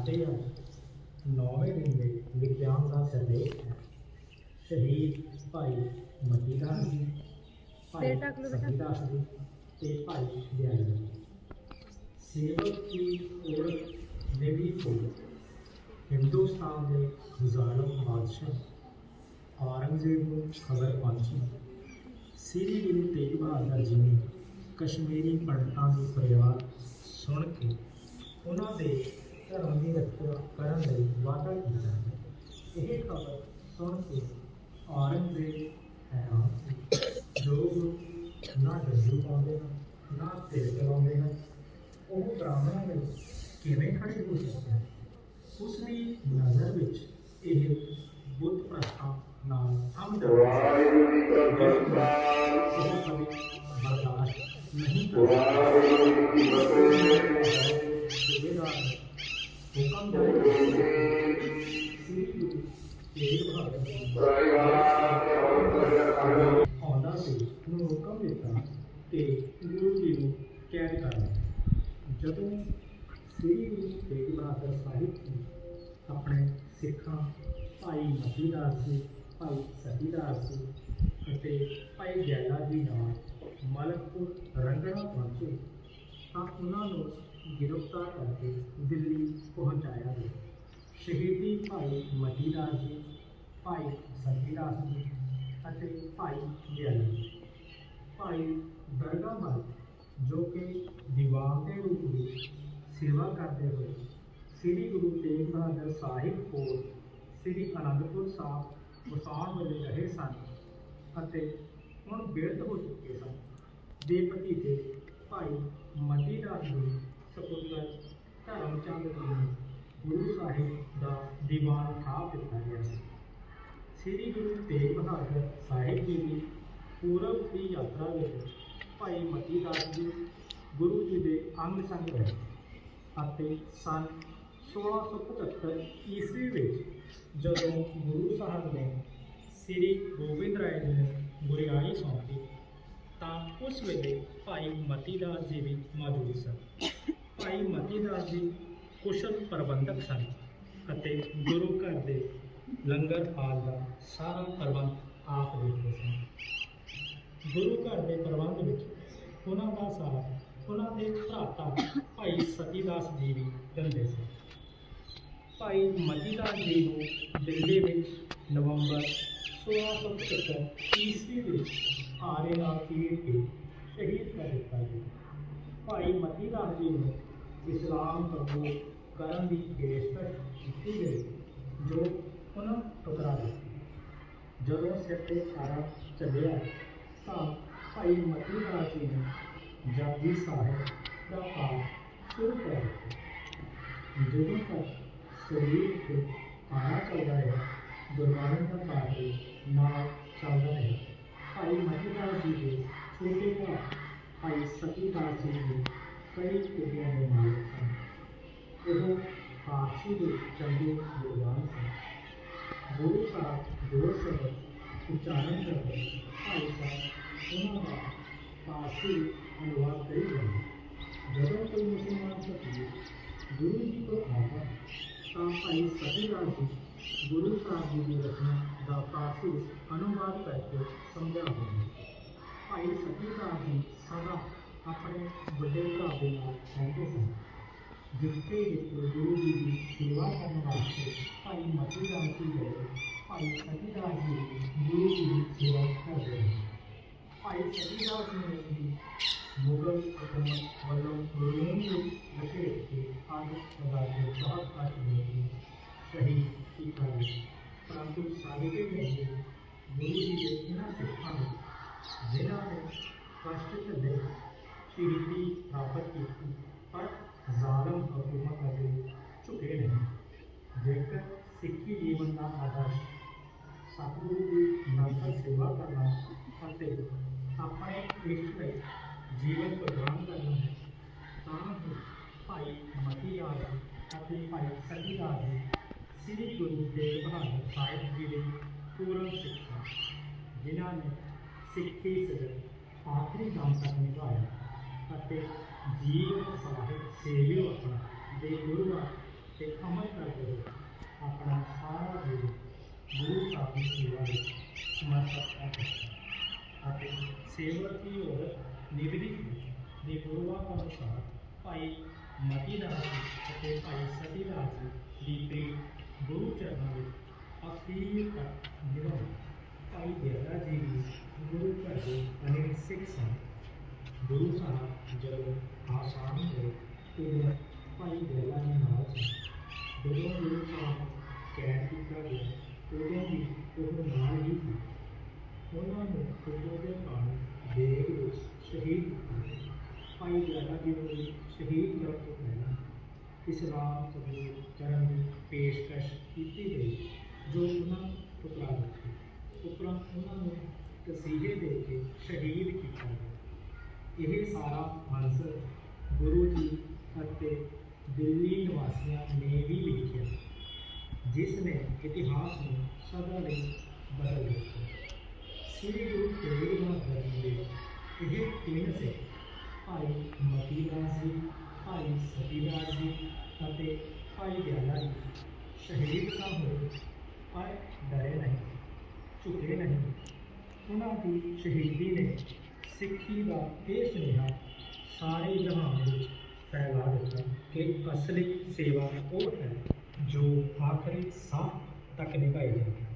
ਸਾਡੇ ਆ ਨੌਵੇਂ ਦਿਨ ਦੇ ਵਿਗਿਆਨ ਦਾ ਸੰਦੇਸ਼ ਹੈ। ਸ਼ਹੀਦ ਭਾਈ ਮਤੀਦਾਸ ਜੀ ਜੀ ਤੇ ਭਾਈ ਦਿਆਲ ਹਿੰਦੁਸਤਾਨ ਦੇ ਜ਼ਾਲਮ ਬਾਦਸ਼ਾਹ ਔਰੰਗਜ਼ੇਬ ਨੂੰ ਖਬਰ ਪਹੁੰਚੀ। ਸ੍ਰੀ ਗੁਰੂ ਤੇਗ ਬਹਾਦਰ ਜੀ ਨੇ ਕਸ਼ਮੀਰੀ ਪੰਡਤਾਂ ਦੀ ਫਰਿਆਦ ਸੁਣ ਕੇ ਉਹਨਾਂ ਦੇ ਧਰਮ ਦੀ ਰੱਖਿਆ ਕਰਨ ਲਈ ਵਾਅਦਾ ਕੀਤਾ ਇਹ ਖਬਰ ਸੁਣ ਕੇ ਔਰੰਗਜ਼ੇਬ ਹੈਰਾਨ ਸੀ ਜੋ ਗੁਰੂ ਨਾ ਡੱਡੂ ਪਾਉਂਦੇ ਹਨ ਨਾ ਤੇਲ ਚਲਾਉਂਦੇ ਹਨ ਉਹ ਬ੍ਰਾਹਮਣਾਂ ਵਿੱਚ ਕਿਵੇਂ ਖੜੇ ਹੋ ਸਕਦੇ ਹਨ ਉਸ ਦੀ ਨਜ਼ਰ ਵਿੱਚ ਇਹ ਬੁੱਧ ਪ੍ਰਥਾ ਨਾਲ ਹਮ ਵਾਹਿਗੁਰੂ ਜੀ ਕਾ ਖਾਲਸਾ ਉਹ ਕਦੇ ਬਰਦਾਸ਼ਤ ਨਹੀਂ ਕਰ ਵਾਹਿਗੁਰੂ ਜੀ ਕੀ ਫਤਿਹ ਸੂਬੇਦਾਰ ਨੇ ਹੁਕਮ ਜਾਰੀ ਸ੍ਰੀ ਗੁਰੂ ਤੇਗ ਬਹਾਦਰ ਜੀ ਆਉਂਦਾ ਨੂੰ ਹੁਕਮ ਦਿੱਤਾ ਕਿ ਗੁਰੂ ਜੀ ਨੂੰ ਕੈਦ ਕਰ ਲਓ ਜਦੋਂ ਸ੍ਰੀ ਗੁਰੂ ਤੇਗ ਬਹਾਦਰ ਸਾਹਿਬ ਜੀ ਆਪਣੇ ਸਿੱਖਾਂ ਭਾਈ ਮਤੀਦਾਸ ਜੀ ਭਾਈ ਸਤੀਦਾਸ ਜੀ ਅਤੇ ਭਾਈ ਜੈਲਾ ਜੀ ਨਾਲ ਮਲਕਪੁਰ ਰੰਗਣਾ ਪਹੁੰਚੇ, ਤਾਂ ਉਹਨਾਂ ਨੂੰ ਗ੍ਰਿਫਤਾਰ ਕਰਕੇ ਦਿੱਲੀ ਪਹੁੰਚਾਇਆ ਗਿਆ। ਸ਼ਹੀਦੀ ਭਾਈ ਮਤੀਦਾਸ ਜੀ, ਭਾਈ ਸਤੀਦਾਸ ਜੀ ਅਤੇ ਭਾਈ ਜੈਲਾ ਭਾਈ ਦਰਗਾ ਦਰਗਾਹਮਲ ਜੋ ਕਿ ਦੀਵਾਨ ਦੇ ਰੂਪ ਵਿੱਚ ਸੇਵਾ ਕਰਦੇ ਹੋਏ ਸ੍ਰੀ ਗੁਰੂ ਤੇਗ ਬਹਾਦਰ ਸਾਹਿਬ ਕੋਲ ਸ੍ਰੀ ਅਨੰਦਪੁਰ ਸਾਹਿਬ ਵਸਾਉਣ ਵੇਲੇ ਰਹੇ ਸਨ ਅਤੇ ਹੁਣ ਬਿਰਧ ਹੋ ਚੁੱਕੇ ਸਨ। ਦੇ ਭਤੀਜੇ ਭਾਈ ਮਤੀਦਾਸ ਜੀ ਧਰਮ ਚੰਦ ਜੀ ਨੂੰ ਗੁਰੂ ਸਾਹਿਬ ਦਾ ਦੀਵਾਨ ਥਾਪ ਦਿੱਤਾ ਗਿਆ। ਸੀ ਸ੍ਰੀ ਗੁਰੂ ਤੇਗ ਬਹਾਦਰ ਸਾਹਿਬ ਜੀ ਦੀ ਪੂਰਬ ਦੀ ਯਾਤਰਾ ਵਿੱਚ ਭਾਈ ਮਤੀ ਦਾਸ ਜੀ, ਗੁਰੂ ਜੀ ਦੇ ਅੰਗ ਸੰਗ ਰਹੇ ਅਤੇ ਸਨ 1675 ਈਸਵੀ ਵਿੱਚ ਜਦੋਂ ਗੁਰੂ ਸਾਹਿਬ ਨੇ ਸ੍ਰੀ ਗੋਬਿੰਦ ਰਾਏ ਜੀ ਨੂੰ ਗੁਰਿਆਈ ਸੌਂਪੀ, ਤਾਂ ਉਸ ਵੇਲੇ ਭਾਈ ਮਤੀ ਦਾਸ ਜੀ ਵੀ ਮੌਜੂਦ ਸਨ। ਭਾਈ ਮਤੀਦਾਸ ਜੀ ਕੁਸ਼ਲ ਪ੍ਰਬੰਧਕ ਸਨ ਅਤੇ ਗੁਰੂ ਘਰ ਦੇ ਲੰਗਰ ਹਾਲ ਦਾ ਸਾਰਾ ਪ੍ਰਬੰਧ ਆਪ ਦੇਖਦੇ ਸਨ। ਗੁਰੂ ਘਰ ਦੇ ਪ੍ਰਬੰਧ ਵਿੱਚ ਉਹਨਾਂ ਦਾ ਸਾਰਾ ਉਹਨਾਂ ਦੇ ਭਰਾਤਾ ਭਾਈ ਸਤੀਦਾਸ ਜੀ ਵੀ ਰਹਿੰਦੇ ਸਨ। ਭਾਈ ਮਤੀਦਾਸ ਜੀ ਨੂੰ ਦਿੱਲੀ ਵਿੱਚ ਨਵੰਬਰ 1675 ਈਸਵੀ ਵਿੱਚ ਆਰੇ ਨਾਲ ਤੀਰ ਕੇ ਸ਼ਹੀਦ ਕਰ ਦਿੱਤਾ ਗਿਆ। ਭਾਈ ਮਤੀਦਾਸ ਜੀ ਨੂੰ ਇਸਲਾਮ ਕਬੂਲ ਕਰਨ ਦੀ ਪੇਸ਼ਕਸ਼ ਕੀਤੀ ਗਈ ਜੋ ਉਹਨਾਂ ਠੁਕਰਾ ਦਿੱਤੀ ਜਦੋਂ ਸਿਰ ਤੇ ਛਾਰਾ ਚੱਲਿਆ ਤਾਂ ਭਾਈ ਮਤੀਦਾਸ ਜੀ ਨੇ ਜਪਜੀ ਸਾਹਿਬ ਦਾ ਪਾਠ ਸ਼ੁਰੂ ਕਰ ਦਿੱਤਾ ਜਦੋਂ ਤੱਕ ਸਰੀਰ ਤੇ ਆਣਾ ਚੱਲਦਾ ਹੈ ਗੁਰਬਾਣੀ ਦਾ ਪਾਠ ਸਨ ਗੁਰੂ ਸਾਹਿਬ ਜੋ ਸ਼ਬਦ ਉਚਾਰਨ ਕਰਦੇ ਭਾਈ ਸਾਹਿਬ ਉਹਨਾਂ ਦਾ ਫਾਰਸੀ ਅਨੁਵਾਦ ਕਰੀ ਜਾਂਦੇ ਜਦੋਂ ਕੋਈ ਮੁਸਲਮਾਨ ਫਕੀਰ ਗੁਰੂ ਜੀ ਕੋਲ ਆਉਂਦਾ ਤਾਂ ਭਾਈ ਸਤੀਦਾਸ ਜੀ ਗੁਰੂ ਸਾਹਿਬ ਜੀ ਦੀ ਰਚਨਾ ਦਾ ਫਾਰਸੀ ਵਿੱਚ ਅਨੁਵਾਦ ਕਰਕੇ ਸਮਝਾਉਂਦੇ ਨੇ ਭਾਈ ਸਤੀਦਾਸ ਜੀ ਸਦਾ ਆਪਣੇ ਵੱਡੇ ਭਰਾ ਦੇ ਨਾਲ ਰਹਿੰਦੇ ਸਨ ਜਿੱਥੇ ਜਿੱਥੇ ਗੁਰੂ ਜੀ ਦੀ ਸੇਵਾ ਕਰਨ ਵਾਸਤੇ ਭਾਈ ਮਤੀਦਾਸ ਜੀ ਗਏ मुगल वालों लखेड़ के आदत सदा के बहुत काट गई सही इकाई परंतु सागरे में ही गुरु जी ने बिना शिक्षा में बिना में कष्ट से ले श्रीमती प्राप्त की थी पर जालम हुकूमत अभी चुके नहीं देखकर सिक्की जीवन का आदर्श ਸਤਿਗੁਰੂ ਦੀ ਨਿਰੰਤਰ ਸੇਵਾ ਕਰਨਾ ਅਤੇ ਆਪਣੇ ਇਸ਼ਟ ਲਈ ਜੀਵਨ ਪ੍ਰਦਾਨ ਕਰਨਾ ਹੈ। ਤਾਂ ਹੀ ਭਾਈ ਮਤੀਦਾਸ ਅਤੇ ਭਾਈ ਸਤੀਦਾਸ ਜੀ ਸ੍ਰੀ ਗੁਰੂ ਤੇਗ ਬਹਾਦਰ ਸਾਹਿਬ ਜੀ ਦੇ ਪੂਰਨ ਸਿੱਖਾਂ, ਜਿਨ੍ਹਾਂ ਨੇ ਸਿੱਖੀ ਸਿਰਫ ਆਖਰੀ ਦਮ ਤੱਕ ਨਿਭਾਇਆ ਅਤੇ ਜੀਵਨ ਸਾਹਿਬ ਸੇਵਿਓ ਆਪਣਾ, ਦੇ ਗੁਰੂਆਂ ਤੇ ਅਮਲ ਕਰਦੇ ਹੋਏ ਆਪਣਾ ਸਾਰਾ ਜੀਵਨ ਗੁਰੂ ਸਾਹਿਬ ਦੀ ਸੇਵਾ ਵਿੱਚ ਸਮਰਪਿਤ ਕਰ ਦਿੱਤਾ ਅਤੇ ਸੇਵਕ ਦੀ ਔਰਤ ਨਿਵਰੀ ਦੇ ਗੁਰੂਆਂ ਅਨੁਸਾਰ ਭਾਈ ਮਤੀ ਦਾਸ ਜੀ ਅਤੇ ਭਾਈ ਸਤੀ ਦਾਸ ਜੀ ਦੀ ਪ੍ਰੀਤ ਗੁਰੂ ਚਰਨਾਂ ਵਿੱਚ ਅਖੀਰ ਤੱਕ ਨਿਭਾਈ ਭਾਈ ਦੇਵਰਾ ਜੀ ਵੀ ਗੁਰੂ ਘਰ ਦੇ ਅਨੇਕ ਸਿੱਖ ਸਨ ਗੁਰੂ ਸਾਹਿਬ ਜਦੋਂ ਆਸਾਨ ਹੋਏ ਉਦੋਂ ਭਾਈ ਦੇਵਰਾ ਜੀ ਨਾਲ ਸਨ ਜਦੋਂ ਗੁਰੂ ਸਾਹਿਬ ਕੈਦ ਕੀਤਾ ਗਿਆ ਉਦੋਂ ਵੀ ਉਹ ਨਾਲ ਹੀ ਸੀ। ਉਹਨਾਂ ਨੂੰ ਉਦੋਂ ਦੇ ਕਾਰਨ ਦੇਗ ਵਿੱਚ ਸ਼ਹੀਦ ਕੀਤਾ ਭਾਈ ਦਇਆ ਜੀ ਨੂੰ ਸ਼ਹੀਦ ਕਰਨ ਤੋਂ ਪਹਿਲਾਂ ਇਸਲਾਮ ਕਬੂਲ ਕਰਨ ਦੀ ਪੇਸ਼ਕਸ਼ ਕੀਤੀ ਗਈ, ਜੋ ਉਹਨਾਂ ਠੁਕਰਾ ਦਿੱਤੀ ਉਪਰੰਤ ਉਹਨਾਂ ਨੂੰ ਤਸੀਹੇ ਦੇ ਕੇ ਸ਼ਹੀਦ ਕੀਤਾ ਗਿਆ। ਇਹ ਸਾਰਾ ਮੰਜ਼ਰ ਗੁਰੂ ਜੀ ਅਤੇ ਦਿੱਲੀ ਨਿਵਾਸੀਆਂ ਨੇ ਵੀ ਲਿਖਿਆ ਜਿਸ ਨੇ ਇਤਿਹਾਸ ਨੂੰ ਸਦਾ ਲਈ ਬਦਲ ਦਿੱਤਾ ਸ੍ਰੀ ਗੁਰੂ ਤੇਗ ਬਹਾਦਰ ਜੀ ਦੇ ਇਹ ਤਿੰਨ ਸੇ ਭਾਈ ਮਤੀ ਦਾਸ ਜੀ ਭਾਈ ਸਤੀ ਦਾਸ ਜੀ ਅਤੇ ਭਾਈ ਦਿਆਲਾ ਜੀ ਸ਼ਹੀਦ ਤਾਂ ਹੋਏ ਪਰ ਡਰੇ ਨਹੀਂ ਝੁਕੇ ਨਹੀਂ ਉਹਨਾਂ ਦੀ ਸ਼ਹੀਦੀ ਨੇ ਸਿੱਖੀ ਦਾ ਇਹ ਸੁਨੇਹਾ ਸਾਰੇ ਜਹਾਨ ਵਿੱਚ ਫੈਲਾ ਦਿੱਤਾ ਕਿ ਅਸਲੀ ਸੇਵਾ ਉਹ ਹੈ जो आखिरी सात तक निभाई जाएगी